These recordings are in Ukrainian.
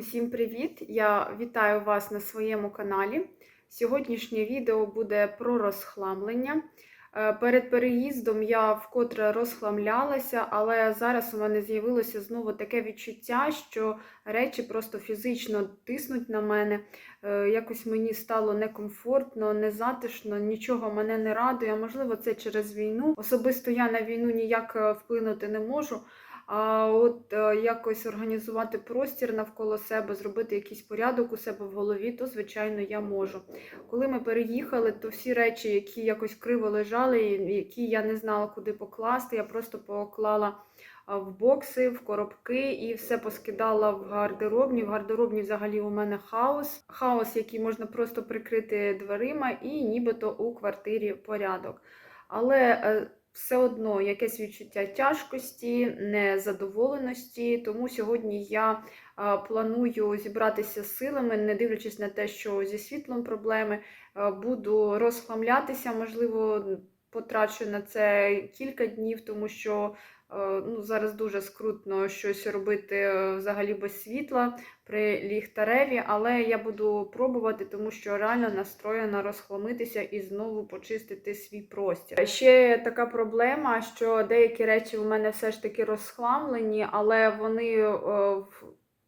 Усім привіт! Я вітаю вас на своєму каналі. Сьогоднішнє відео буде про розхламлення. Е, Перед переїздом я вкотре розхламлялася, але зараз у мене з'явилося знову таке відчуття, що речі просто фізично тиснуть на мене. Е, Якось мені стало некомфортно, незатишно, нічого мене не радує. Можливо, це через війну. Особисто я на війну ніяк е, вплинути не можу. А от е, якось організувати простір навколо себе, зробити якийсь порядок у себе в голові, то звичайно я можу. Коли ми переїхали, то всі речі, які якось криво лежали, які я не знала, куди покласти, я просто поклала в бокси, в коробки і все поскидала в гардеробні. В гардеробні взагалі у мене хаос. Хаос, який можна просто прикрити дверима, і нібито у квартирі порядок. Але е, все одно якесь відчуття тяжкості, незадоволеності. Тому сьогодні я планую зібратися з силами, не дивлячись на те, що зі світлом проблеми, буду розхламлятися, можливо, потрачу на це кілька днів, тому що ну, зараз дуже скрутно щось робити е, взагалі без світла при ліхтареві, але я буду пробувати, тому що реально настроєна розхламитися і знову почистити свій простір. Ще така проблема, що деякі речі у мене все ж таки розхламлені, але вони е,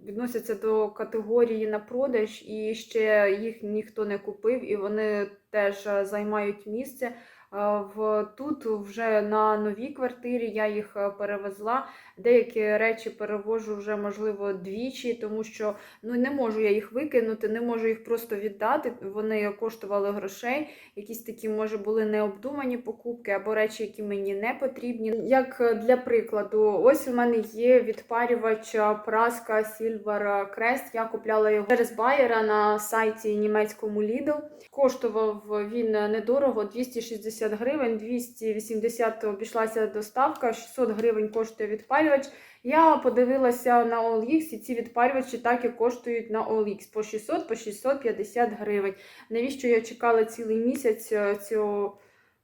відносяться до категорії на продаж, і ще їх ніхто не купив, і вони теж е, займають місце. Е, В тут вже на новій квартирі я їх е, перевезла. Деякі речі перевожу вже можливо двічі, тому що ну не можу я їх викинути, не можу їх просто віддати. Вони коштували грошей. Якісь такі, може, були необдумані покупки або речі, які мені не потрібні. Як е, для прикладу, ось у мене є відпарювач праска Silver Crest. Я купляла його через байера на сайті німецькому Lidl. Коштував він недорого 260 гривень, 280 обійшлася доставка, 600 гривень коштує відпарювач. Я подивилася на OLX, і ці відпарювачі так і коштують на OLX по 600 по 650 гривень. Навіщо я чекала цілий місяць е, цього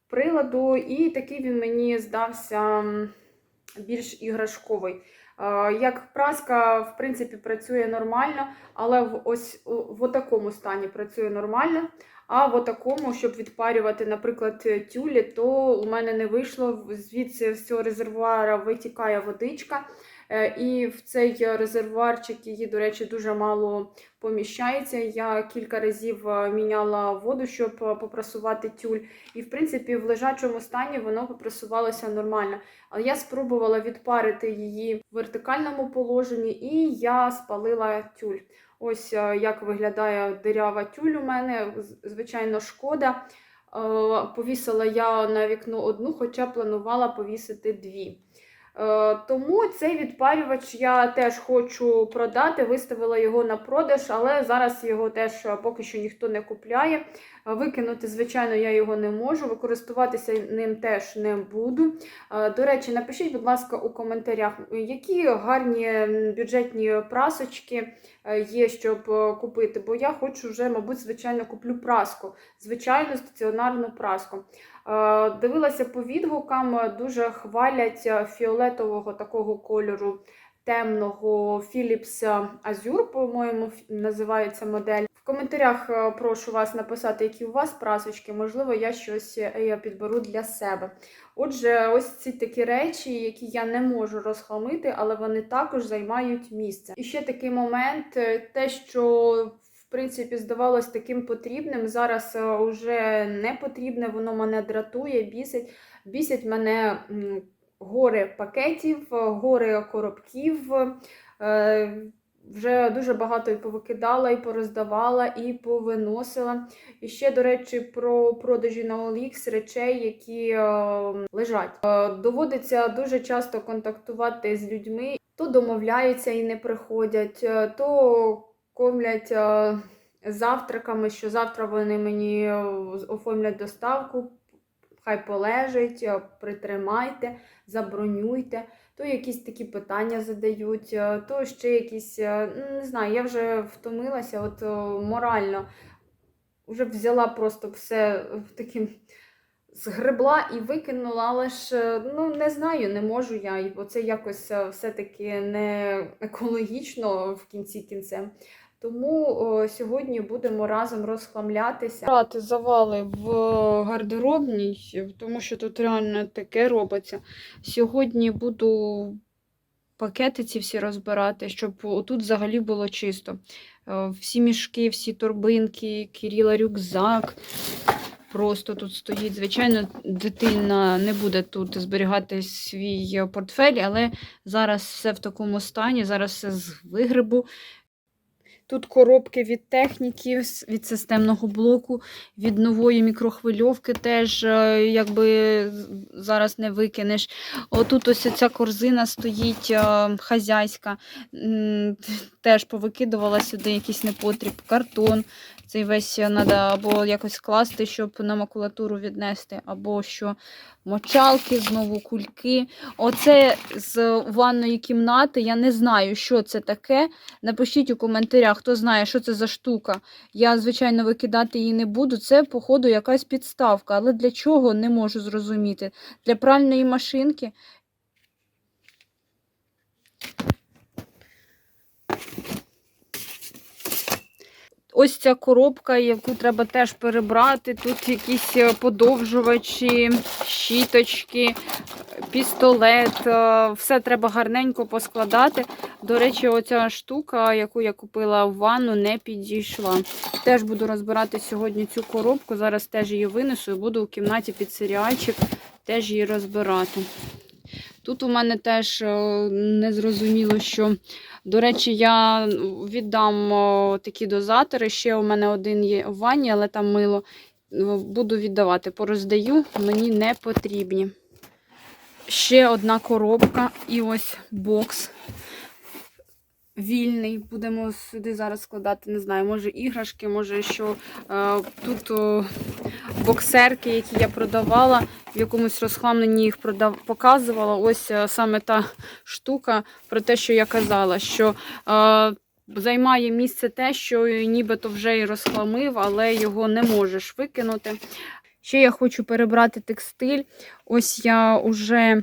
приладу? І такий він мені здався більш іграшковий. Е, Як праска, в принципі, працює нормально, але в ось в такому стані працює нормально. А в такому, щоб відпарювати, наприклад, тюлі, то у мене не вийшло. Звідси з цього резервуара витікає водичка. Е, І в цей резервуарчик її, до речі, дуже мало поміщається. Я кілька разів е, міняла воду, щоб е, попрасувати тюль. І, в принципі, в лежачому стані воно попрасувалося нормально. Але я спробувала відпарити її в вертикальному положенні, і я спалила тюль. Ось як виглядає дирява тюль у мене. Звичайно, шкода. Повісила я на вікно одну, хоча планувала повісити дві. Е, Тому цей відпарювач я теж хочу продати, виставила його на продаж, але зараз його теж е, поки що ніхто не купляє. Е, Викинути, звичайно, я його не можу, використовуватися ним теж не буду. До речі, напишіть, будь ласка, у коментарях, які гарні бюджетні прасочки є, щоб купити, бо я хочу вже, мабуть, звичайно, куплю праску, звичайну стаціонарну праску. Е, Дивилася по відгукам, дуже хвалять е, фіолетового такого кольору темного Philips Azure, по-моєму, називається модель. В коментарях е, прошу вас написати, які у вас прасочки, можливо, я щось підберу для себе. Отже, ось ці такі речі, які я не можу розхламити, але вони також займають місце. І ще такий момент, те, що в принципі здавалось таким потрібним, зараз вже не потрібне, воно мене дратує, бісить. Бісять мене гори пакетів, гори коробків. Е, Вже дуже багато і повикидала, і пороздавала, і повиносила. І ще, до речі, про продажі на OLX речей, які е, лежать. Е, доводиться дуже часто контактувати з людьми, то домовляються і не приходять, е, то кормлять е, завтраками, що завтра вони мені е, оформлять доставку. Хай полежить, е, притримайте, забронюйте, то якісь такі питання задають, то ще якісь, не знаю, я вже втомилася, от морально вже взяла просто все таким згребла і викинула, але ж ну не знаю, не можу я, бо це якось все-таки не екологічно в кінці кінцем. Тому о, сьогодні будемо разом розхламлятися. Брати завали в гардеробній, тому що тут реально таке робиться. Сьогодні буду пакети ці всі розбирати, щоб тут взагалі було чисто. Е, Всі мішки, всі торбинки, Кирила рюкзак. Просто тут стоїть. Звичайно, дитина не буде тут зберігати свій портфель, але зараз все в такому стані, зараз все з вигребу. Тут коробки від техніки, від системного блоку, від нової мікрохвильовки теж е, якби зараз не викинеш. Отут ось ця корзина стоїть е, хазяйська, теж повикидувала сюди якийсь непотріб, картон. Цей весь треба або якось скласти, щоб на макулатуру віднести, або що мочалки, знову кульки. Оце з ванної кімнати. Я не знаю, що це таке. Напишіть у коментарях, хто знає, що це за штука. Я, звичайно, викидати її не буду. Це, походу, якась підставка. Але для чого не можу зрозуміти. Для пральної машинки. Ось ця коробка, яку треба теж перебрати. Тут якісь е, подовжувачі, щіточки, пістолет. е, Все треба гарненько поскладати. До речі, оця штука, яку я купила в ванну, не підійшла. Теж буду розбирати сьогодні цю коробку. Зараз теж її винесу і буду в кімнаті під серіальчик теж її розбирати. Тут у мене теж не незрозуміло, що, до речі, я віддам такі дозатори. Ще у мене один є в ванні, але там мило. Ну, Буду віддавати, пороздаю, мені не потрібні. Ще одна коробка і ось бокс вільний. Будемо сюди зараз складати, не знаю, може іграшки, може що е, тут о, боксерки, які я продавала, в якомусь розхламленні їх продав, показувала. Ось е, саме та штука про те, що я казала, що е, займає місце те, що нібито вже і розхламив, але його не можеш викинути. Ще я хочу перебрати текстиль. Ось я вже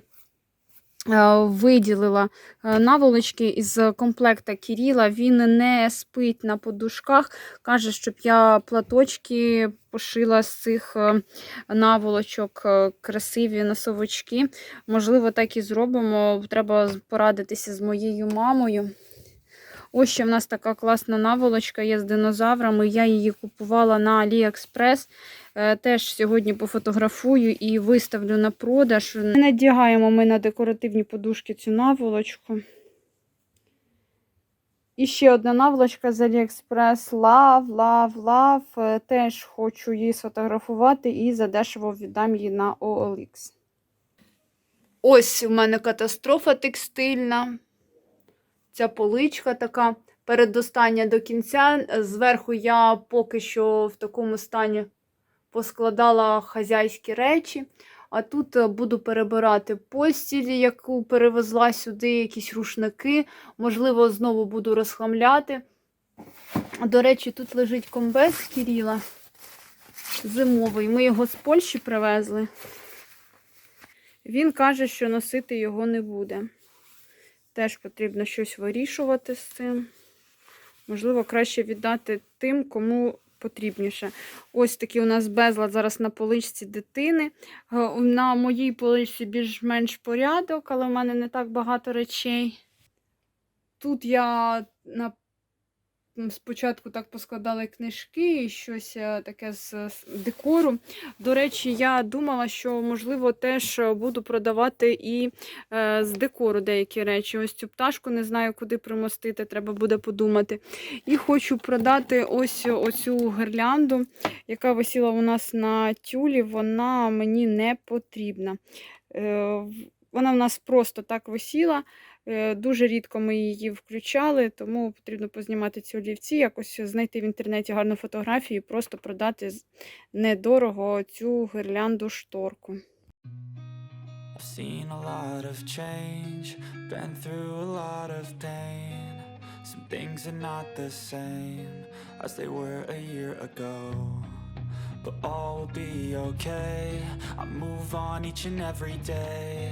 виділила е, наволочки із комплекта Кіріла. Він не спить на подушках. Каже, щоб я платочки пошила з цих е, наволочок, е, красиві носовочки. Можливо, так і зробимо. Треба порадитися з моєю мамою. Ось ще в нас така класна наволочка є з динозаврами. Я її купувала на AliExpress. Е, Теж сьогодні пофотографую і виставлю на продаж. Надягаємо ми на декоративні подушки цю наволочку. І ще одна наволочка з AliExpress Love, Love, Love. Теж хочу її сфотографувати і задешево віддам її на OLX. Ось у мене катастрофа текстильна. Ця поличка така передостання до кінця. Зверху я поки що в такому стані поскладала хазяйські речі. А тут е, буду перебирати постіль, яку перевезла сюди, якісь рушники. Можливо, знову буду розхламляти. До речі, тут лежить комбез Кіріла зимовий. Ми його з Польщі привезли. Він каже, що носити його не буде. Теж потрібно щось вирішувати з цим. Можливо, краще віддати тим, кому потрібніше. Ось такий у нас безлад зараз на поличці дитини. Е, На моїй поличці більш-менш порядок, але в мене не так багато речей. Тут я на спочатку так поскладала книжки і щось е, таке з декору. До речі, я думала, що можливо теж е, буду продавати і е, з декору деякі речі. Ось цю пташку не знаю, куди примостити, треба буде подумати. І хочу продати ось оцю гирлянду, яка висіла у нас на тюлі. Вона мені не потрібна. Вона в нас просто так висіла. Е, Дуже рідко ми її включали, тому потрібно познімати ці олівці, якось знайти в інтернеті гарну фотографію і просто продати недорого цю гирлянду шторку. I've seen a lot of change, been through a lot of pain. Some things are not the same as they were a year ago. but all will be okay. I move on each and every day.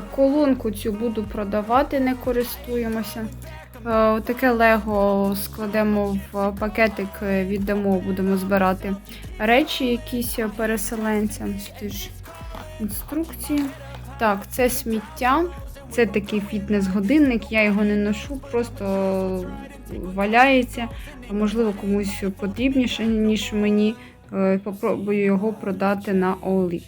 Колонку цю буду продавати, не користуємося. Е, Таке лего складемо в пакетик, е, віддамо, будемо збирати речі якісь переселенцям. Сюди ж інструкції. Так, це сміття. Це такий фітнес-годинник, я його не ношу, просто валяється. Можливо, комусь потрібніше, ніж мені. Е, Попробую його продати на OLX.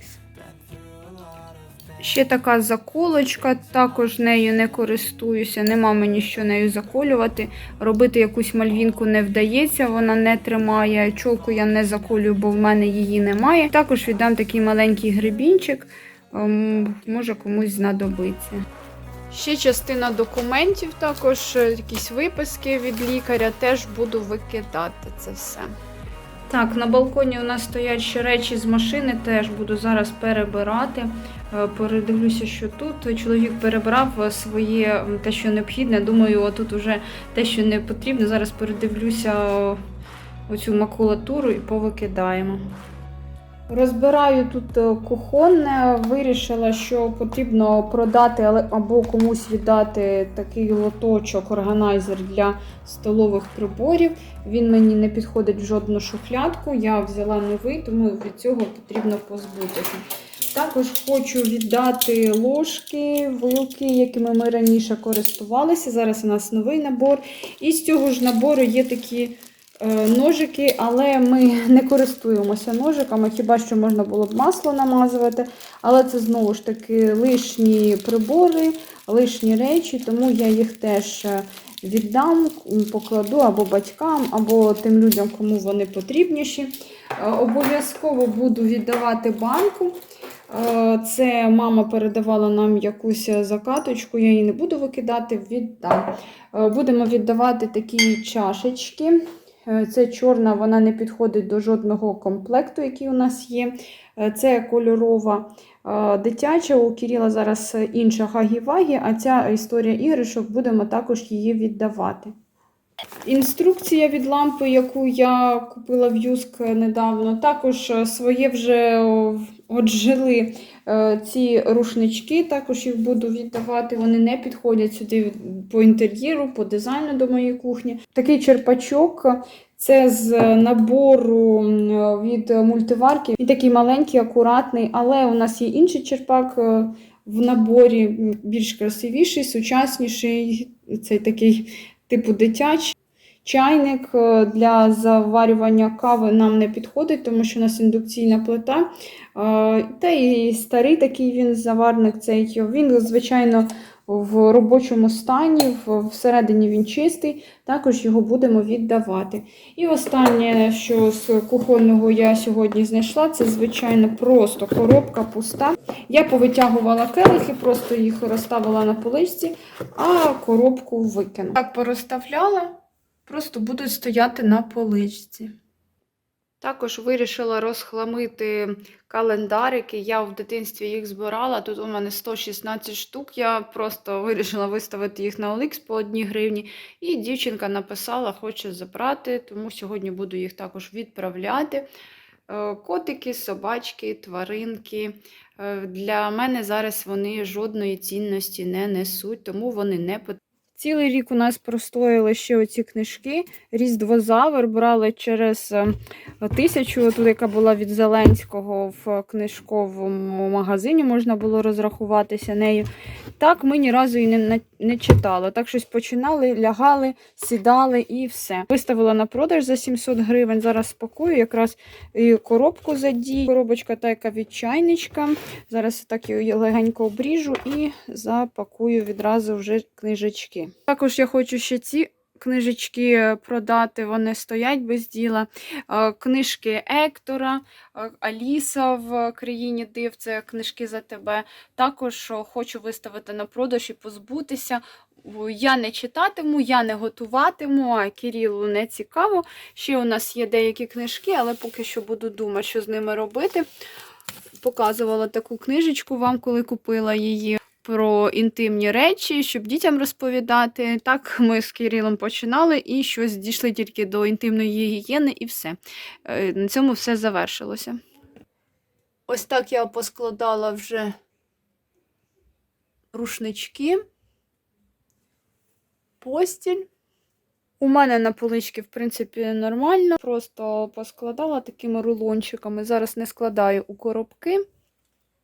Ще така заколочка, також нею не користуюся, нема мені що нею заколювати. Робити якусь мальвінку не вдається, вона не тримає. Чолку я не заколюю, бо в мене її немає. Також віддам такий маленький гребінчик, ем, може комусь знадобиться. Ще частина документів, також е, якісь виписки від лікаря, теж буду викидати це все. Так, на балконі у нас стоять ще речі з машини, теж буду зараз перебирати. Е, Передивлюся, що тут. Чоловік перебрав е, своє те, що необхідне. Думаю, отут вже те, що не потрібно. Зараз передивлюся е, оцю макулатуру і повикидаємо. Розбираю тут е, кухонне, вирішила, що потрібно продати або комусь віддати такий лоточок, органайзер для столових приборів. Він мені не підходить в жодну шухлядку. Я взяла новий, тому від цього потрібно позбутися. Також хочу віддати ложки, вилки, якими ми раніше користувалися. Зараз у нас новий набор. І з цього ж набору є такі ножики, але ми не користуємося ножиками, хіба що можна було б масло намазувати. Але це знову ж таки лишні прибори, лишні речі, тому я їх теж е, віддам, покладу або батькам, або тим людям, кому вони потрібніші. Е, Обов'язково буду віддавати банку. Е, Це мама передавала нам якусь закаточку, я її не буду викидати, віддам. Е, Будемо віддавати такі чашечки. Е, Це чорна, вона не підходить до жодного комплекту, який у нас є. Е, Це кольорова е, дитяча. У Кіріла зараз інша Гагі-Вагі, а ця історія іграшок будемо також її віддавати. Інструкція від лампи, яку я купила в Юск недавно, також своє вже отжили е, ці рушнички, також їх буду віддавати. Вони не підходять сюди по інтер'єру, по дизайну до моєї кухні. Такий черпачок. Це з набору від мультиварки. Він такий маленький, акуратний, але у нас є інший черпак е, в наборі, більш красивіший, сучасніший. Цей такий типу дитячий. Чайник е, для заварювання кави нам не підходить, тому що у нас індукційна плита. Е, Та і старий такий він заварник, цей, він, звичайно, в робочому стані, всередині він чистий, також його будемо віддавати. І останнє, що з кухонного я сьогодні знайшла, це, звичайно, просто коробка пуста. Я повитягувала келихи, просто їх розставила на поличці, а коробку викинула. Так порозставляла, просто будуть стояти на поличці. Також вирішила розхламити календарики. Я в дитинстві їх збирала. Тут у мене 116 штук. Я просто вирішила виставити їх на OLX по 1 гривні. І дівчинка написала, хоче забрати, тому сьогодні буду їх також відправляти. Е, Котики, собачки, тваринки. Е, Для мене зараз вони жодної цінності не несуть, тому вони не потрібні. Цілий рік у нас простояли ще оці книжки. Різдвозавр брали через е, тисячу, тут, яка була від Зеленського в книжковому магазині, можна було розрахуватися нею. Так ми ні разу і не, не читали. Так щось починали, лягали, сідали і все. Виставила на продаж за 700 гривень. Зараз спакую якраз і коробку задію. Коробочка та яка від чайничка. Зараз так її легенько обріжу і запакую відразу вже книжечки. Також я хочу ще ці книжечки продати, вони стоять без діла. Е, Книжки Ектора, е, Аліса в країні див, це книжки за тебе. Також хочу виставити на продаж і позбутися. Я не читатиму, я не готуватиму, а Кирилу не цікаво. Ще у нас є деякі книжки, але поки що буду думати, що з ними робити. Показувала таку книжечку вам, коли купила її. Про інтимні речі, щоб дітям розповідати. Так ми з Кирилом починали і щось дійшли тільки до інтимної гігієни, і все. Е, На цьому все завершилося. Ось так я поскладала вже рушнички, постіль. У мене на поличці, в принципі, нормально. Просто поскладала такими рулончиками. Зараз не складаю у коробки.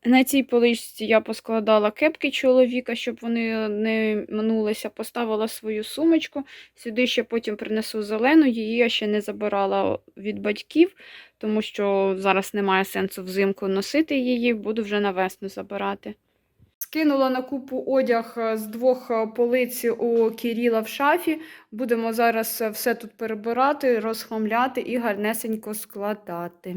На цій поличці я поскладала кепки чоловіка, щоб вони не минулися. Поставила свою сумочку. Сюди ще потім принесу зелену. Її я ще не забирала від батьків, тому що зараз немає сенсу взимку носити її, буду вже на весну забирати. Скинула на купу одяг е, з двох е, полиць у Кіріла в шафі. Будемо зараз е, все тут перебирати, розхламляти і гарнесенько складати.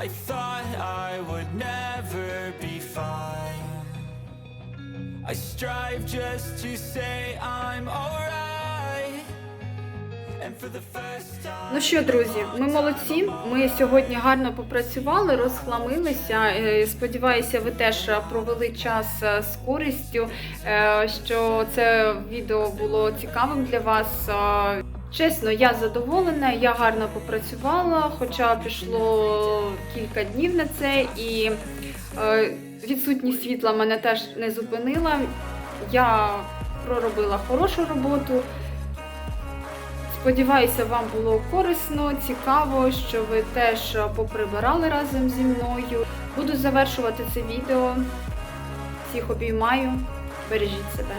I thought I would never be fine. I strive just to say I'm alright. And for the first time. Ну що, друзі, ми молодці. Ми сьогодні гарно попрацювали, розхламилися. Е, Сподіваюся, ви теж провели час е, з користю, е, що це відео було цікавим для вас. Чесно, я задоволена, я гарно попрацювала, хоча пішло кілька днів на це, і е, відсутність світла мене теж не зупинила. Я проробила хорошу роботу. Сподіваюся, вам було корисно, цікаво, що ви теж поприбирали разом зі мною. Буду завершувати це відео. Всіх обіймаю. Бережіть себе.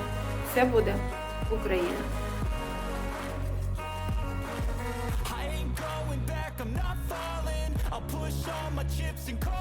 Все буде Україна! and cold.